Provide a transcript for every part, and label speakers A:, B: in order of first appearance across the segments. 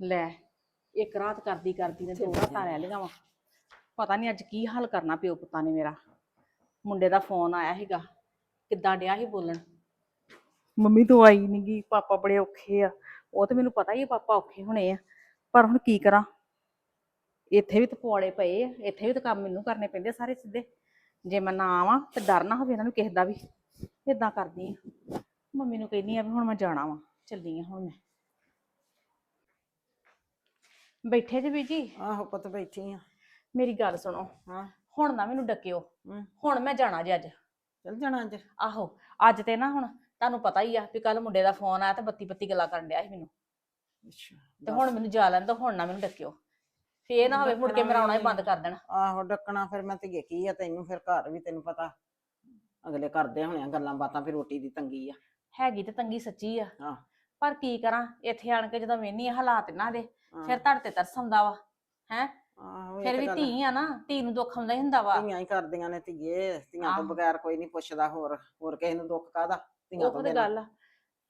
A: ਲੈ ਇੱਕ ਰਾਤ ਕਰਦੀ ਕਰਦੀ ਨੇ ਦੋ ਰਾਤਾਂ ਲੈ ਲਈਆਂ ਵਾ। ਪਤਾ ਨਹੀਂ ਅੱਜ ਕੀ ਹੱਲ ਕਰਨਾ ਪਿਓ ਪੁੱਤਾਂ ਨੇ ਮੇਰਾ। ਮੁੰਡੇ ਦਾ ਫੋਨ ਆਇਆ ਸੀਗਾ ਕਿੱਦਾਂ ਡਿਆ ਸੀ ਬੋਲਣ? ਮੰਮੀ ਤੂੰ ਆਈ ਨੀ ਗੀ ਪਾਪਾ ਬੜੇ ਔਖੇ ਆ। ਉਹ ਤੇ ਮੈਨੂੰ ਪਤਾ ਹੀ ਆ ਪਾਪਾ ਔਖੇ ਹੋਣੇ ਆ। ਪਰ ਹੁਣ ਕੀ ਕਰਾਂ? ਇੱਥੇ ਵੀ ਤਾਂ ਪਵਾੜੇ ਪਏ ਆ ਇੱਥੇ ਵੀ ਤਾਂ ਕੰਮ ਮੈਨੂੰ ਕਰਨੇ ਪੈਂਦੇ ਸਾਰੇ ਸਿੱਧੇ। ਜੇ ਮੈਂ ਨਾ ਆਵਾਂ ਤੇ ਡਰ ਨਾ ਹੋਵੇ ਇਹਨਾਂ ਨੂੰ ਕਿਸੇ ਦਾ ਵੀ। ਇਦਾਂ ਕਰਦੀ ਆ। ਮੰਮੀ ਨੂੰ ਕਹਿੰਦੀ ਆ ਵੀ ਹੁਣ ਮੈਂ ਜਾਣਾ ਵਾਂ ਚੱਲੀ ਆ ਹੁਣ ਮੈਂ। ਬੈਠੇ ਜੀ ਬੀਜੀ?
B: ਆਹੋ ਪੁੱਤ ਬੈਠੀ ਆ।
A: ਮੇਰੀ ਗੱਲ ਸੁਣੋ।
B: ਹਾਂ।
A: ਹੁਣ ਨਾ ਮੈਨੂੰ ਡੱਕਿਓ। ਹੁਣ ਮੈਂ ਜਾਣਾ ਜੀ ਅੱਜ।
B: ਚੱਲ ਜਾਣਾ ਅੱਜ।
A: ਆਹੋ ਅੱਜ ਤੇ ਨਾ ਹੁਣ ਤੁਹਾਨੂੰ ਪਤਾ ਹੀ ਆ ਵੀ ਕੱਲ ਮੁੰਡੇ ਦਾ ਫੋਨ ਆਇਆ ਤੇ ਬੱਤੀ ਬੱਤੀ ਗੱਲਾਂ ਕਰਨ ਡਿਆ ਸੀ ਮੈਨੂੰ।
B: ਅੱਛਾ
A: ਤੇ ਹੁਣ ਮੈਨੂੰ ਜਾ ਲੈਣ ਦੋ ਹੁਣ ਨਾ ਮੈਨੂੰ ਡੱਕਿਓ। ਫੇਰ ਨਾ ਹੋਵੇ ਮੁੜ ਕੇ ਮੇਰਾ ਆਉਣਾ ਹੀ ਬੰਦ ਕਰ ਦੇਣਾ।
B: ਆਹੋ ਡੱਕਣਾ ਫਿਰ ਮੈਂ ਧੀਏ ਕੀ ਆ ਤੈਨੂੰ ਫਿਰ ਘਰ ਵੀ ਤੈਨੂੰ ਪਤਾ। ਅਗਲੇ ਕਰਦੇ ਹੋਣੇ ਆ ਗੱਲਾਂ ਬਾਤਾਂ ਫਿਰ ਰੋਟੀ ਦੀ ਤੰਗੀ ਆ।
A: ਹੈਗੀ ਤੇ ਤੰਗੀ ਸੱਚੀ ਆ।
B: ਹਾਂ।
A: ਪਰ ਕੀ ਕਰਾਂ ਇੱਥੇ ਆਣ ਕੇ ਜਦੋਂ ਵੇਹਨੀ ਆ ਹਾਲਾਤ ਇਹਨਾਂ ਦੇ ਫਿਰ ਧੜ ਤੇ ਤਰਸ ਆਉਂਦਾ ਵਾ ਹੈ?
B: ਆਹੋ ਇਹ
A: ਫਿਰ
B: ਤਾਂ
A: ਵੀ
B: ਗੱਲ-
A: ਧੀ ਆ ਨਾ ਧੀ ਨੂੰ ਦੁੱਖ ਆਉਂਦਾ ਹੀ ਹੁੰਦਾ ਵਾ।
B: ਧੀਆਂ ਹੀ ਕਰਦੀਆਂ ਨੇ ਧੀਏ ਧੀਆਂ ਤੋਂ
A: ਆਹੋ।
B: ਬਗੈਰ ਕੋਈ ਨਹੀਂ ਪੁੱਛਦਾ ਹੋਰ ਹੋਰ ਕਿਸੇ ਨੂੰ ਦੁੱਖ ਕਾਦਾ ਧੀਆਂ
A: ਉਹ
B: ਤੋਂ
A: ਤੇ
B: ਬਿਨਾਂ।
A: ਗੱਲ ਆ।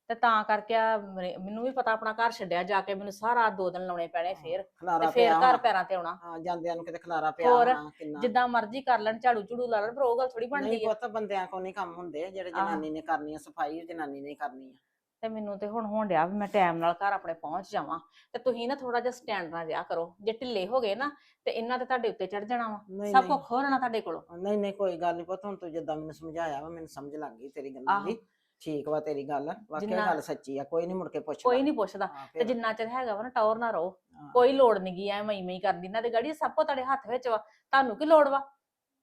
A: ਤੇ ਤਾਂ ਕਰਕੇ ਆ ਮੇਰੇ- ਮੈਨੂੰ ਵੀ ਪਤਾ ਆਪਣਾ ਘਰ ਛੱਡਿਆ ਜਾ ਕੇ ਮੈਨੂੰ ਸਾਰਾ ਦੋ ਦਿਨ ਲਾਉਣੇ ਪੈਣੇ ਫੇਰ। ਤੇ
B: ਖਲਾਰਾ
A: ਫੇਰ
B: ਪਿਆ
A: ਘਰ
B: ਹੋਣਾ।
A: ਪੈਰਾਂ ਤੇ ਆਉਣਾ।
B: ਹਾਂ ਜਾਂਦਿਆਂ ਨੂੰ ਕਿਤੇ ਖਲਾਰਾ ਪਿਆ
A: ਹੋਰ,
B: ਹੋਣਾ ਕਿੰਨਾ।
A: ਜਿੱਦਾਂ ਮਰਜ਼ੀ ਕਰ ਲੈਣ ਝਾੜੂ ਝੂੜੂ ਲਾ ਲੈਣ ਪਰ ਉਹ ਗੱਲ ਥੋੜੀ ਬਣਦੀ
B: ਨਹੀਂ
A: ਆ।
B: ਪੁੱਤ ਬੰਦਿਆਂ ਕੋ ਨਹੀਂ ਕੰਮ ਹੁੰਦੇ ਜਿਹੜੇ
A: ਆਹੋ।
B: ਜਨਾਨੀ ਨੇ ਕਰਨੀ ਆ ਸਫ਼ਾਈ ਉਹ ਜਨਾਨੀ ਨੇ ਹੀ ਕਰਨੀ ਆ।
A: ਤੇ ਮੈਨੂੰ ਤੇ ਹੁਣ ਹੋਣ ਡਿਆ ਵੀ ਮੈਂ ਟਾਈਮ ਨਾਲ ਘਰ ਆਪਣੇ ਪਹੁੰਚ ਜਾਵਾਂ। ਤੇ ਤੁਸੀਂ ਨਾ ਥੋੜਾ ਜਿਹਾ ਸਟੈਂਡ ਨਾਲ ਰਿਹਾ ਕਰੋ। ਜੇ ਢਿੱਲੇ ਹੋ ਗਏ ਨਾ ਤੇ ਇਹਨਾਂ ਤੇ ਤੁਹਾਡੇ ਉੱਤੇ ਚੜ ਜਾਣਾ ਵਾ।
B: ਨਹੀਂ
A: ਸਭ
B: ਨਹੀਂ।
A: ਕੁਝ ਖੋਲਣਾ ਤੁਹਾਡੇ ਕੋਲੋਂ।
B: ਨਹੀਂ ਨਹੀਂ ਕੋਈ ਗੱਲ ਨਹੀਂ ਪੁੱਤ ਹੁਣ ਤੂੰ ਜਿੱਦਾਂ ਮੈਨੂੰ ਸਮਝਾਇਆ ਵਾ ਮੈਨੂੰ ਸਮਝ ਲੱਗ ਗਈ ਤੇਰੀ ਗੱਲਾਂ
A: ਆਹੋ।
B: ਦੀ ਠੀਕ ਵਾ ਤੇਰੀ ਗੱਲ। ਵਾਕਿਆ
A: ਜਿੰਨਾ-
B: ਗੱਲ ਸੱਚੀ ਆ ਕੋਈ ਨਹੀਂ ਮੁੜ ਕੇ ਪੁੱਛਦਾ।
A: ਕੋਈ ਨਹੀਂ ਪੁੱਛਦਾ।
B: ਹਾਂ,
A: ਤੇ
B: ਫਿਰ-
A: ਜਿੰਨਾ ਚਿਰ ਹੈਗਾ ਵਾ ਨਾ ਟੌਰ ਨਾ ਰਹੋ।
B: ਹਾਂ।
A: ਕੋਈ ਲੋੜ ਨਹੀਂ ਗਈ ਐ ਮਈ ਮਈ ਕਰਦੀ। ਇਹਨਾਂ ਦੇ ਗਾੜੀ ਸਭ ਕੁਝ ਤੁਹਾਡੇ ਹੱਥ ਵਿੱਚ ਵਾ। ਤੁਹਾਨੂੰ ਕੀ ਲੋੜ ਵਾ?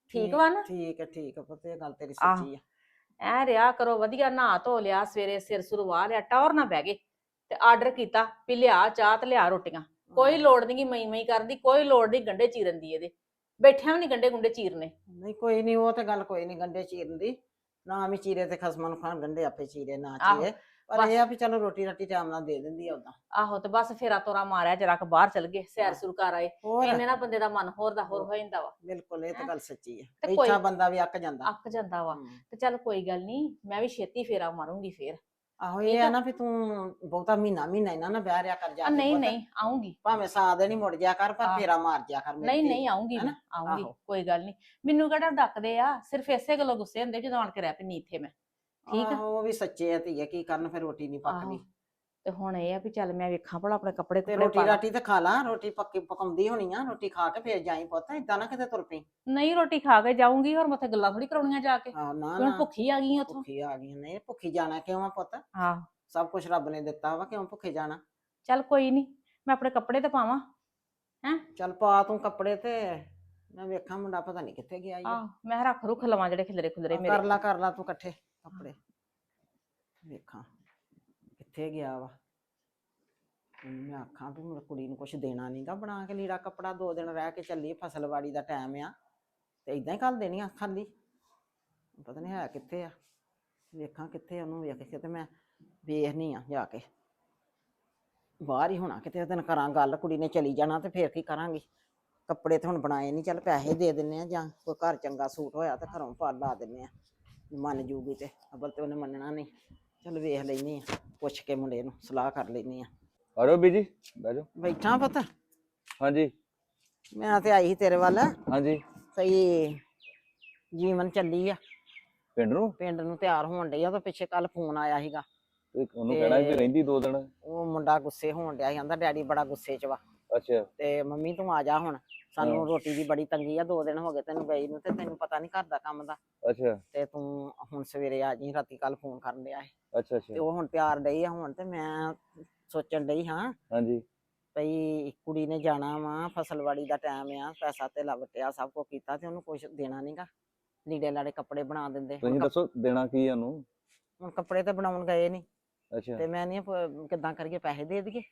A: ਠੀਕ ਵਾ ਨਾ?
B: ਠੀਕ ਹੈ ਠੀਕ ਹੈ ਪੁੱਤ ਇਹ ਗੱਲ ਤੇਰੀ
A: ਆਹੋ।
B: ਸੱਚੀ ਆ।
A: ਐ ਰਿਆ ਕਰੋ ਵਧੀਆ ਨਹਾ ਧੋ ਲਿਆ ਸਵੇਰੇ ਸਿਰ ਸੁਰ ਵਾਹ ਲਿਆ ਟੌਰ ਨਾ ਬਹਿ ਗਏ ਤੇ ਆਰਡਰ ਕੀਤਾ ਵੀ ਲਿਆ ਚਾਹ ਤੇ ਲਿਆ ਰੋਟੀਆਂ। ਕੋਈ ਲੋੜ ਨਹੀਂ ਮਈ ਮਈ ਕਰਦੀ ਕੋਈ ਲੋੜ ਨਹੀਂ ਗੰਡੇ ਚੀਰਨ ਦੀ ਇਹਦੇ। ਬੈਠਿਆਂ ਵੀ ਨਹੀਂ ਗੰਡੇ ਗੁੰਡੇ ਚੀਰਨੇ।
B: ਨਹੀਂ ਕੋਈ ਨਹੀਂ ਉਹ ਤੇ ਗੱਲ ਕੋਈ ਨਹੀਂ ਗੰਡੇ ਚੀਰਨ ਦੀ। ਨਾ ਵੀ ਚੀਰੇ ਤੇ ਖਸਮਾਂ ਨੂੰ ਖਾਣ ਗੰਡੇ ਆਪੇ ਚੀਰੇ ਨਾ ਚੀਰੇ। ਪਰ। ਇਹ ਆ ਵੀ ਚਲੋ ਰੋਟੀ ਰਾਟੀ ਟਾਈਮ ਨਾਲ ਦੇ ਦਿੰਦੀ ਆ ਉਦਾਂ
A: ਆਹੋ ਤੇ ਬਸ ਫੇਰਾ ਤੋਰਾ ਮਾਰਿਆ ਜਰਾ ਕ ਬਾਹਰ ਚਲ ਗਏ ਸੈਰ
B: ਹਾਂ।
A: ਸੁਰ ਕਰ ਆਏ
B: ਹੋਰ
A: ਇੰਨੇ ਨਾ ਬੰਦੇ ਦਾ ਮਨ ਹੋਰ ਦਾ ਹੋਰ ਹੋ ਜਾਂਦਾ ਵਾ
B: ਬਿਲਕੁਲ ਇਹ ਤਾਂ
A: ਹੈਂ?
B: ਗੱਲ ਸੱਚੀ
A: ਕੋਈ-
B: ਇੱਥਾ ਬੰਦਾ ਵੀ ਅੱਕ ਜਾਂਦਾ
A: ਅੱਕ ਜਾਂਦਾ ਵਾ। ਤੇ ਚੱਲ ਕੋਈ ਗੱਲ ਨਹੀਂ ਮੈਂ ਵੀ ਛੇਤੀ ਫੇਰਾ ਮਾਰੂੰਗੀ ਫੇਰ
B: ਆਹੋ ਇਹ ਆ। ਨਾ ਵੀ ਤੂੰ ਬਹੁਤਾ ਮਹੀਨਾ ਮਹੀਨਾ ਇਹਨਾਂ ਨਾਲ ਬਹਿ ਰਿਆ ਕਰ ਜਾ
A: ਨਹੀਂ। ਨਹੀਂ ਆਉਂਗੀ
B: ਭਾਵੇਂ ਸਾਹ ਦੇ ਨਹੀਂ ਮੁੜ ਜਾ ਕਰ ਪਰ। ਫੇਰਾ ਮਾਰ ਜਾ ਕਰ
A: ਨਹੀਂ। ਨਹੀਂ ਆਉਂਗੀ ਮੈਂ? ਆਉਂਗੀ। ਕੋਈ ਗੱਲ ਨਹੀਂ ਮੈਨੂੰ ਕਿਹੜਾ ਡੱਕਦੇ ਆ ਸਿਰਫ ਇਸੇ ਗੱਲੋਂ ਗੁੱਸੇ ਹੁੰਦੇ ਜਦੋਂ ਆਣ ਕੇ ਰਹਿ ਪੈਣੀ ਇੱਥੇ ਮੈਂ ਠੀਕ ਆ।
B: ਆਹੋ, ਉਹ ਵੀ ਸੱਚੇ ਆ ਧੀਏ ਕੀ ਕਰਨ ਫਿਰ ਰੋਟੀ ਨਹੀਂ
A: ਆਹੋ।
B: ਪੱਕਦੀ।
A: ਤੇ ਹੁਣ ਇਹ ਆ ਵੀ ਚੱਲ ਮੈਂ ਵੇਖਾਂ ਭਲਾ ਆਪਣੇ ਕੱਪੜੇ
B: ਤੇ
A: ਕੁਪੜੇ
B: ਰੋਟੀ
A: ਪਾ ਲਾਂ।
B: ਰਾਟੀ ਤੇ ਖਾ ਲਾ ਰੋਟੀ ਪੱਕੀ ਪਕਾਉਂਦੀ ਹੋਣੀ ਆ ਰੋਟੀ ਖਾ ਕੇ ਫੇਰ ਜਾਈ ਪੁੱਤ ਇਦਾਂ ਨਾ ਕਿਤੇ ਤੁਰ ਪਈ।
A: ਨਹੀਂ ਰੋਟੀ ਖਾ ਕੇ ਜਾਊਂਗੀ ਹੋਰ ਮੱਥੇ ਗੱਲਾਂ ਥੋੜੀ ਕਰਾਉਣੀਆਂ ਜਾ ਕੇ।
B: ਆਹ ਨਾ
A: ਹੁਣ
B: ਨਾ।
A: ਭੁੱਖੀ ਆ ਗਈ ਉੱਥੋਂ।
B: ਭੁੱਖੀ ਆ ਗਈ ਨਹੀਂ ਭੁੱਖੀ ਜਾਣਾ ਕਿਉਂ ਆ ਪੁੱਤ?
A: ਆਹ।
B: ਸਭ ਕੁਝ ਰੱਬ ਨੇ ਦਿੱਤਾ ਵਾ ਕਿਉਂ ਭੁੱਖੇ ਜਾਣਾ?
A: ਚੱਲ ਕੋਈ ਨਹੀਂ ਮੈਂ ਆਪਣੇ ਕੱਪੜੇ ਤੇ ਪਾਵਾਂ
B: ਚੱਲ ਪਾ ਤੂੰ ਕੱਪੜੇ ਤੇ ਮੈਂ ਵੇਖਾਂ ਮੁੰਡਾ ਪਤਾ ਨਹੀਂ ਕਿੱਥੇ ਗਿਆ ਈ।
A: ਆਹ ਮੈਂ ਰੱਖ ਰੁੱਖ ਲਵਾਂ ਜਿਹੜੇ ਖਿਲਰੇ ਖੁਲਰੇ ਮੇਰੇ
B: ਕਰ ਲਾ ਕਰ ਲਾ ਤੂੰ ਇਕੱਠੇ। ਕੱਪੜੇ। ਵੇਖਾਂ, ਕਿੱਥੇ ਗਿਆ ਵਾ? ਉਹਨੂੰ ਮੈਂ ਆਖਾਂ ਵੀ ਮੇਰੀ ਕੁੜੀ ਨੂੰ ਕੁਝ ਦੇਣਾ ਨਹੀਂਗਾ ਬਣਾ ਕੇ ਲੀੜਾ ਕੱਪੜਾ, ਦੋ ਦਿਨ ਰਹਿ ਕੇ ਚੱਲੀ ਫਸਲਵਾੜੀ ਦਾ ਟਾਈਮ ਆ। ਤੇ ਇਦਾਂ ਹੀ ਕੱਲ ਦੇਣੀ ਆ ਖਾਲੀ ਪਤਾ ਨਹੀਂ ਹੈ ਕਿੱਥੇ ਆ। ਵੇਖਾਂ ਕਿੱਥੇ ਉਹਨੂੰ ਵੇਖ ਕੇ ਤੇ ਮੈਂ ਵੇਖਨੀ ਆ ਜਾ ਕੇ। ਬਾਹਰ ਹੀ ਹੋਣਾ ਕਿਤੇ ਦਿਨ ਕਰਾਂ ਗੱਲ, ਕੁੜੀ ਨੇ ਚਲੀ ਜਾਣਾ ਤੇ ਫੇਰ ਕੀ ਕਰਾਂਗੀ? ਕੱਪੜੇ ਤੇ ਹੁਣ ਬਣਾਏ ਨਹੀਂ ਚੱਲ ਪੈਸੇ ਦੇ ਦਿੰਨੇ ਆ ਜਾਂ ਕੋਈ ਘਰ ਚੰਗਾ ਸੂਟ ਹੋਇਆ ਤਾਂ ਘਰੋਂ ਪਾ ਲਾ ਦਿੰਨੇ ਆ। ਮੰਨ ਜੂਗੀ ਤੇ ਅਬਲ ਤੇ ਉਹਨੇ ਮੰਨਣਾ ਨਹੀਂ। ਚੱਲ ਵੇਖ ਲੈਨੀ ਆ ਪੁੱਛ ਕੇ ਮੁੰਡੇ ਨੂੰ ਸਲਾਹ ਕਰ ਲੈਨੀ ਆ।
C: ਆਰੋ ਬੀਜੀ ਬਹਿ ਜਾਓ।
B: ਬੈਠਾ ਪੁੱਤ?
C: ਹਾਂਜੀ।
B: ਮੈਂ ਤੇ ਆਈ ਸੀ ਤੇਰੇ ਵੱਲ।
C: ਹਾਂਜੀ।
B: ਸਹੀ ਜੀਵਨ ਚੱਲੀ ਆ।
C: ਪਿੰਡ ਨੂੰ?
B: ਪਿੰਡ ਨੂੰ ਤਿਆਰ ਹੋਣ ਡਈ ਆ ਤਾਂ ਪਿੱਛੇ ਕੱਲ ਫੋਨ ਆਇਆ ਸੀਗਾ।
C: ਤੇ ਉਹਨੂੰ ਕਹਿਣਾ ਵੀ ਰਹਿੰਦੀ ਦੋ ਦਿਨ।
B: ਉਹ ਮੁੰਡਾ ਗੁੱਸੇ ਹੋਣ ਡਿਆ ਸੀ ਕਹਿੰਦਾ ਡੈਡੀ ਬੜਾ ਗੁੱਸੇ 'ਚ ਵਾ।
C: ਅੱਛਾ।
B: ਤੇ ਮੰਮੀ ਤੂੰ ਆ ਜਾ ਹੁਣ। ਸਾਨੂੰ। ਰੋਟੀ ਦੀ ਬੜੀ ਤੰਗੀ ਆ ਦੋ ਦਿਨ ਹੋ ਗਏ ਤੈਨੂੰ ਗਈ ਨੂੰ ਤੇ ਤੈਨੂੰ ਪਤਾ ਨਹੀਂ ਘਰ ਦਾ ਕੰਮ ਦਾ।
C: ਅੱਛਾ।
B: ਤੇ ਤੂੰ ਹੁਣ ਸਵੇਰੇ ਆ ਜੀ ਰਾਤੀ ਕੱਲ ਫੋਨ ਕਰਨ ਡਿਆ ਸੀ।
C: ਅੱਛਾ
B: ਤੇ
C: ਅੱਛਾ
B: ਉਹ ਹੁਣ ਤਿਆਰ ਡਈ ਆ ਹੁਣ ਤੇ ਮੈਂ ਸੋਚਣ ਡਈ ਹਾਂ
C: ਹਾਂਜੀ।
B: ਭਈ ਕੁੜੀ ਨੇ ਜਾਣਾ ਵਾ ਫਸਲਵਾੜੀ ਦਾ ਟਾਈਮ ਆ ਪੈਸਾ ਤੇ ਲਵਟਿਆ ਸਭ ਕੁਝ ਕੀਤਾ ਤੇ ਉਹਨੂੰ ਕੁਝ ਦੇਣਾ ਨਹੀਂਗਾ ਲੀੜੇ ਲਾੜੇ ਕੱਪੜੇ ਬਣਾ ਦਿੰਦੇ।
C: ਤੁਸੀਂ ਦੱਸੋ ਦੇਣਾ ਕੀ ਆ ਉਹਨੂੰ?
B: ਹੁਣ ਕੱਪੜੇ ਤੇ ਬਣਾਉਣ ਗਏ ਨਹੀਂ
C: ਅੱਛਾ।
B: ਤੇ ਮੈਂ ਨਹੀਂ ਕਿੱਦਾਂ ਕਰੀਏ ਪੈਸੇ ਦੇ ਦਈਏ?